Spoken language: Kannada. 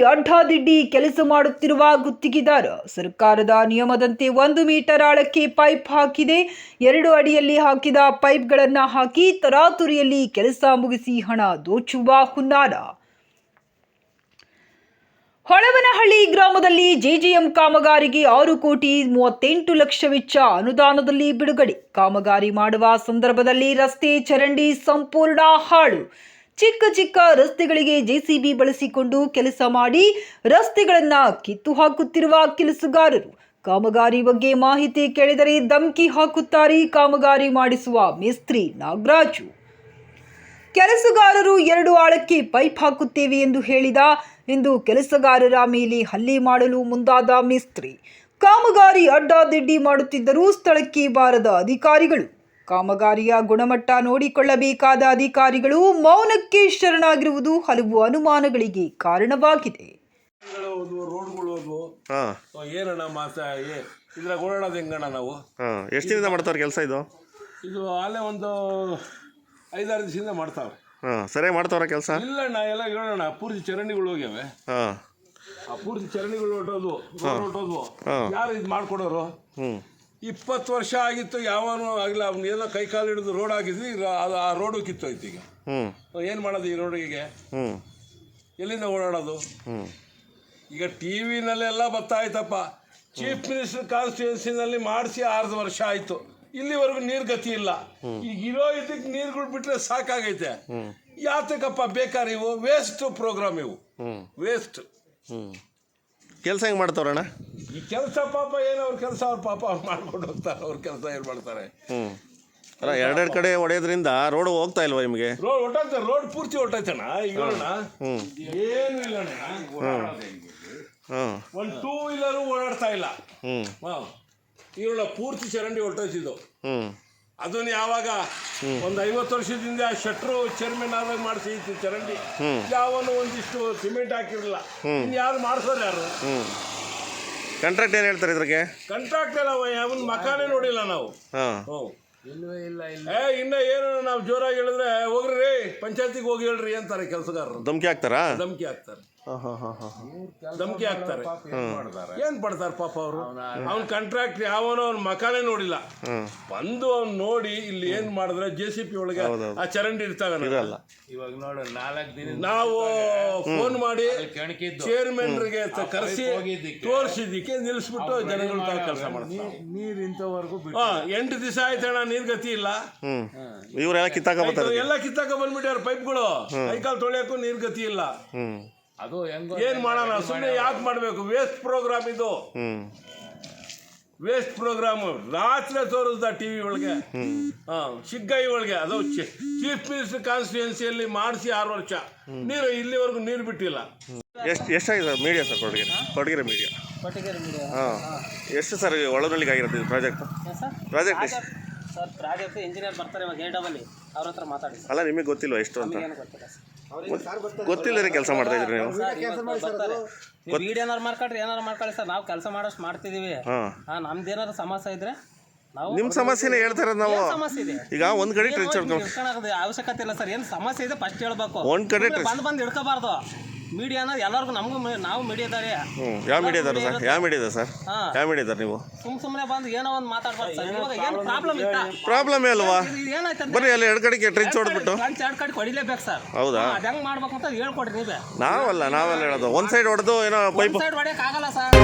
ಅಡ್ಡಾದಿಡ್ಡಿ ಕೆಲಸ ಮಾಡುತ್ತಿರುವ ಗುತ್ತಿಗೆದಾರ. ಸರ್ಕಾರದ ನಿಯಮದಂತೆ ಒಂದು ಮೀಟರ್ ಆಳಕ್ಕೆ ಪೈಪ್ ಹಾಕಿದೆ. ಎರಡು ಅಡಿಯಲ್ಲಿ ಹಾಕಿದ ಪೈಪ್ಗಳನ್ನು ಹಾಕಿ ತರಾತುರಿಯಲ್ಲಿ ಕೆಲಸ ಮುಗಿಸಿ ಹಣ ದೋಚುವ ಹುನ್ನಾರ. ಹೊಳವನಹಳ್ಳಿ ಗ್ರಾಮದಲ್ಲಿ ಜೆಜೆಎಂ ಕಾಮಗಾರಿಗೆ ಆರು ಕೋಟಿ ಮೂವತ್ತೆಂಟು ಲಕ್ಷ ವೆಚ್ಚ ಅನುದಾನದಲ್ಲಿ ಬಿಡುಗಡೆ. ಕಾಮಗಾರಿ ಮಾಡುವ ಸಂದರ್ಭದಲ್ಲಿ ರಸ್ತೆ ಚರಂಡಿ ಸಂಪೂರ್ಣ ಹಾಳು. ಚಿಕ್ಕ ಚಿಕ್ಕ ರಸ್ತೆಗಳಿಗೆ ಜೆಸಿಬಿ ಬಳಸಿಕೊಂಡು ಕೆಲಸ ಮಾಡಿ ರಸ್ತೆಗಳನ್ನ ಕಿತ್ತು ಹಾಕುತ್ತಿರುವ ಕೆಲಸಗಾರರು. ಕಾಮಗಾರಿ ಬಗ್ಗೆ ಮಾಹಿತಿ ಕೇಳಿದರೆ ಧಮಕಿ ಹಾಕುತ್ತಾರೆ ಕಾಮಗಾರಿ ಮಾಡಿಸುವ ಮೇಸ್ತ್ರಿ ನಾಗರಾಜು. ಕೆಲಸಗಾರರು ಎರಡು ಆಳಕ್ಕೆ ಪೈಪ್ ಹಾಕುತ್ತೇವೆ ಎಂದು ಹೇಳಿದ ಎಂದು ಕೆಲಸಗಾರರ ಮೇಲೆ ಹಲ್ಲೆ ಮಾಡಲು ಮುಂದಾದ ಮಿಸ್ತ್ರಿ. ಕಾಮಗಾರಿ ಅಡ್ಡಾದಿಡ್ಡಿ ಮಾಡುತ್ತಿದ್ದರೂ ಸ್ಥಳಕ್ಕೆ ಬಾರದ ಅಧಿಕಾರಿಗಳು. ಕಾಮಗಾರಿಯ ಗುಣಮಟ್ಟ ನೋಡಿಕೊಳ್ಳಬೇಕಾದ ಅಧಿಕಾರಿಗಳು ಮೌನಕ್ಕೆ ಶರಣಾಗಿರುವುದು ಹಲವು ಅನುಮಾನಗಳಿಗೆ ಕಾರಣವಾಗಿದೆ. ರೋಡ್ಗಳು ಏನಣ್ಣ ಮಾಸ ಏ ಇದ್ರಾಗ ಓಡಾಡೋದು ಹೆಂಗಣ್ಣ ನಾವು? ಹಾಂ ಎಷ್ಟು ದಿನದಿಂದ ಮಾಡ್ತಾವ್ರೆ ಕೆಲಸ ಇದು? ಇದು ಅಲ್ಲೇ ಒಂದು ಐದಾರು ದಿವಸದಿಂದ ಮಾಡ್ತಾವೆ ಹಾಂ ಸರಿಯಾಗಿ ಮಾಡ್ತಾವ್ರ ಕೆಲಸ? ಇಲ್ಲಣ್ಣ ಎಲ್ಲ ಹೇಳೋಣ ಪೂರ್ತಿ ಚರಂಡಿಗಳು ಹೋಗ್ಯಾವೆ. ಹಾಂ. ಆ ಪೂರ್ತಿ ಚರಂಡಿಗಳು ಹೊಟ್ಟೋದು ಹೊಟ್ಟೋದು ಯಾರು ಇದು ಮಾಡ್ಕೊಡೋರು? ಹ್ಞೂ ಇಪ್ಪತ್ತು ವರ್ಷ ಆಗಿತ್ತು ಯಾವನು ಆಗಿಲ್ಲ ಅವ್ನು ಏನೋ ಕೈ ಕಾಲು ಹಿಡಿದು ರೋಡ್ ಆಗಿದ್ವಿ ಅದು ಆ ರೋಡು ಕಿತ್ತೋಯ್ತು ಈಗ. ಏನು ಮಾಡೋದು ಈ ರೋಡಿಗೆ? ಎಲ್ಲಿಂದ ಓಡಾಡೋದು? ಈಗ ಟಿ ವಿನಲ್ಲೆಲ್ಲ ಬರ್ತಾ ಆಯ್ತಪ್ಪ. ಚೀಫ್ ಮಿನಿಸ್ಟರ್ ಕಾನ್ಸ್ಟಿಟ್ಯೂನ್ಸಿನಲ್ಲಿ ಮಾಡಿಸಿ ಆರು ವರ್ಷ ಆಯಿತು. ಇಲ್ಲಿವರೆಗೂ ನೀರು ಗತಿ ಇಲ್ಲ. ಈಗ ಇರೋ ಇದಕ್ಕೆ ನೀರುಗಳು ಬಿಟ್ಟರೆ ಸಾಕಾಗೈತೆ. ಯಾತಕ್ಕಪ್ಪ ಬೇಕಾದ್ರೆ ಇವು? ವೇಸ್ಟ್ ಪ್ರೋಗ್ರಾಮ್ ಇವು. ವೇಸ್ಟ್ ಕೆಲಸ ಹೆಂಗೆ ಮಾಡ್ತಾವ್ರಣ್ಣ ಈ ಕೆಲಸ ಪಾಪ ಏನು ಅವ್ರ ಕೆಲಸ ಅವ್ರ ಪಾಪ ಅವ್ರು ಮಾಡ್ಕೊಂಡು ಹೋಗ್ತಾರೆ ಅವ್ರ ಕೆಲಸ ಏನು ಮಾಡ್ತಾರೆ? ಹ್ಞೂ ಅಲ್ಲ ಎರಡೆರಡು ಕಡೆ ಹೊಡೆಯೋದ್ರಿಂದ ರೋಡ್ ಹೋಗ್ತಾ ಇಲ್ವಾ ನಿಮಗೆ? ರೋಡ್ ಹೊಟ್ಟೈತೆ ರೋಡ್ ಪೂರ್ತಿ ಹೊಟ್ಟೈತಣ್ಣ ಈಗ ಹ್ಞೂ ಏನು ಇಲ್ಲ ಹಾಂ ಒಂದು ಟೂ ವೀಲರು ಓಡಾಡ್ತಾ ಇಲ್ಲ. ಹ್ಞೂ ಹಾಂ ಈಗ ಪೂರ್ತಿ ಚರಂಡಿ ಹೊಟ್ಟೋಯ್ತಿದ್ದು ಹ್ಞೂ ಅದನ್ನ ಯಾವಾಗ ಒಂದು ಐವತ್ತು ವರ್ಷದಿಂದ ಆ ಶಟ್ರು ಚೇರ್ಮನ್ ಆದಾಗ ಮಾಡಿಸಿ ಚರಂಡಿ. ಯಾವನು ಒಂದಿಷ್ಟು ಸಿಮೆಂಟ್ ಹಾಕಿರಲಿಲ್ಲ. ಇನ್ನು ಯಾರು ಮಾಡಿಸೋರು ಯಾರು? ಕಾಂಟ್ರಾಕ್ಟ್ ಏನು ಹೇಳ್ತಾರೆ ಇದ್ರಿಗೆ ಕಾಂಟ್ರಾಕ್ಟ್ ಅಲ್ಲ ಅವನ ಮಕಾನೇ ನೋಡಿಲ್ಲ ನಾವು. ಹಾಂ. ಹ್ಞೂ ಏ ಇನ್ನ ಏನು ನಾವು ಜೋರಾಗಿ ಹೇಳಿದ್ರೆ ಹೋಗ್ರಿ ಪಂಚಾಯತಿಗೆ ಹೋಗಿ ಹೇಳ್ರಿ ಅಂತಾರೆ ಕೆಲಸಗಾರರು. ಧಮ್ಕಿ ಹಾಕ್ತಾರಾ? ಧಮ್ಕಿ ಹಾಕ್ತಾರೆ. ಧಮ್ಕಿ ಹಾಕ್ತಾರೆ. ಏನ್ ಪಡ್ತಾರೆ ಪಾಪ ಅವರು? ಅವ್ನ ಕಾಂಟ್ರಾಕ್ಟ್ ಯಾವನೋ ಅವ್ನ ಮಕಾನೇ ನೋಡಿಲ್ಲ. ಬಂದು ಅವ್ನು ನೋಡಿ ಇಲ್ಲಿ ಏನ್ ಮಾಡಿದ್ರೆ ಜೆ ಸಿ ಪಿ ಒಳಗೆ ಆ ಚರಂಡಿ ಇರ್ತಾವೆ ಇರಲ್ಲ. ಇವಾಗ ನೋಡು ನಾಲ್ಕು ದಿನ ನಾವು ಫೋನ್ ಮಾಡಿ ಚೇರ್ಮನ್ ಚೇರ್ಮನ್ರಿಗೆ ಕರೆಸಿ. ತೋರಿಸಿದ್ದಕ್ಕೆ ನಿಲ್ಲಿಸ್ಬಿಟ್ಟು ಜನಗಳ ಕೆಲಸ ಮಾಡ್ತಾರೆ. ನೀರ್ ಇಂಥವರೆಗೂ ಬಿಟ್ಟು ಹಾ ಎಂಟು ದಿವಸ ಆಯ್ತಣ್ಣ ನೀರ್ ಗತಿ ಇಲ್ಲ. ಇವರೆಲ್ಲ ಕಿತ್ತಾಕ ಬರ್ತಾರೆ ಎಲ್ಲ ಕಿತ್ತಾಕ ಬಂದ್ಬಿಟ್ಟಾರ ಪೈಪ್ಗಳು ಕೈಕಾಲು ತೊಳೆಯಕ್ಕೂ ನೀರ್ ಗತಿ ಇಲ್ಲ. ಅದು ಹೆಂಗೋ ಏನ್ ಮಾಡೋಣ? ಸುಮ್ಮನೆ ಯಾಕೆ ಮಾಡಬೇಕು? ವೇಸ್ಟ್ ಪ್ರೋಗ್ರಾಮ್ ಇದು. ಹ್ಞೂ ವೇಸ್ಟ್ ಪ್ರೋಗ್ರಾಮ್ ರಾತ್ರಿ ತೋರಿಸ್ದ ಟಿವಿ ಒಳಗೆ. ಹಾಂ ಶಿಗ್ಗಾಯಿ ಒಳಗೆ. ಅದು ಚೀಫ್ ಮಿನಿಸ್ಟರ್ ಕಾನ್ಸ್ಟಿಟ್ಯೂನ್ಸಿಯಲ್ಲಿ ಮಾಡಿಸಿ ಆರು ವರ್ಷ. ನೀರು ಇಲ್ಲಿವರೆಗೂ ನೀರು ಬಿಟ್ಟಿಲ್ಲ. ಎಷ್ಟು ಎಷ್ಟಾಗಿದೆ media sir Kodagiri Kodagiri media Kottigere media ಹಾಂ. ಎಷ್ಟು ಸರ್ ಒಳನಳ್ಳಿಗೆ ಆಗಿರುತ್ತೆ ಇದು ಪ್ರಾಜೆಕ್ಟ್ ಸರ್? ಪ್ರಾಜೆಕ್ಟ್ ಎಷ್ಟು? ಸರ್ ಪ್ರಾಜೆಕ್ಟ್ ಇಂಜಿನಿಯರ್ ಬರ್ತಾರೆ ಇವಾಗ ಎ ಡಬಲ್ ಅವ್ರ ಹತ್ರ ಮಾತಾಡಿ ಅಲ್ಲ ನಿಮಗೆ ಗೊತ್ತಿಲ್ವಾ ಎಷ್ಟು ಅಂತ? ಏನು ಗೊತ್ತಿಲ್ಲ ಸರ್. ಗೊತ್ತಿಲ್ಲದೆ ಕೆಲಸ ಮಾಡ್ತಾ ಇದ್ರಿ ನೀವು. ವೀಡಿಯೋ ಏನಾರು ಮಾಡ್ಕೊಳ್ರಿ ಏನಾರು ಮಾಡ್ಕೊಳ್ಳಿ ಸರ್. ನಾವು ಕೆಲಸ ಮಾಡೋಷ್ಟು ಮಾಡ್ತಿದೀವಿ. ಹಾಂ. ನಮ್ದು ಏನಾರು ಸಮಸ್ಯೆ ಇದ್ರೆ ನಾವು ನಿಮ್ಮ ಸಮಸ್ಯೆನೇ ಹೇಳ್ತಾ ಇರೋದು ನಾವು. ಏನ್ ಸಮಸ್ಯೆ ಇದೆ? ಈಗ ಒಂದ್ ಕಡೆ ಟ್ರೆಚ್ ಇಟ್ಕೊಳೋದು ಅವಶ್ಯಕತೆ ಇಲ್ಲ ಸರ್. ಏನು ಸಮಸ್ಯೆ ಇದೆ ಫಸ್ಟ್ ಹೇಳ್ಬೇಕು. ಒಂದ್ ಕಡೆ ಬಂದ್ ಬಂದ್ ಬಂದು ಹಿಡ್ಕೋಬಾರ್ದು. ಮೀಡಿಯಾ ಅನ್ನೋದು ಎಲ್ಲರಿಗೂ ನಮಗೂ ನಾವು ಮೀಡಿಯಾದಾರೆ ಹ್ಞೂ ಯಾವ ಮೀಡಿಯಾದಾರ ಸರ್ ಯಾವ ಮೀಡಿಯಾದ ಸರ್ ಯಾವ ಮೀಡಿಯಾದಾರ ನೀವು? ಸುಮ್ ಸುಮ್ಮನೆ ಬಂದು ಏನೋ ಒಂದು ಮಾತಾಡ್ಬಾರ್ದು ಸರ್ ಇವಾಗ ಏನು ಪ್ರಾಬ್ಲಮ್ ಇತ್ತ? ಪ್ರಾಬ್ಲಮೇ ಅಲ್ವಾ? ಇದು ಏನಾಯ್ತು ಬರ್ರಿ ಅಲ್ಲಿ ಎರಡು ಕಡೆಗೆ ಟ್ರಿಂಚ್ ಹೊಡೆದ್ಬಿಟ್ಟು. ಫ್ರಂಟ್ ಎರಡು ಕಡೆ ಹೊಡಿಲೇಬೇಕು ಸರ್ ಹೌದಾ? ಅದು ಹೆಂಗೆ ಮಾಡ್ಬೇಕು ಅಂತ ಹೇಳ್ಕೊಡ್ರಿ ನೀವೇ. ನಾವಲ್ಲ ನಾವೆಲ್ಲ ಹೇಳೋದು. ಒಂದು ಸೈಡ್ ಹೊಡೆದು ಏನೋ ಪೈಪ್ ಸೈಡ್ ಹೊಡೆಯೋಕ್ಕಾಗಲ್ಲ ಸರ್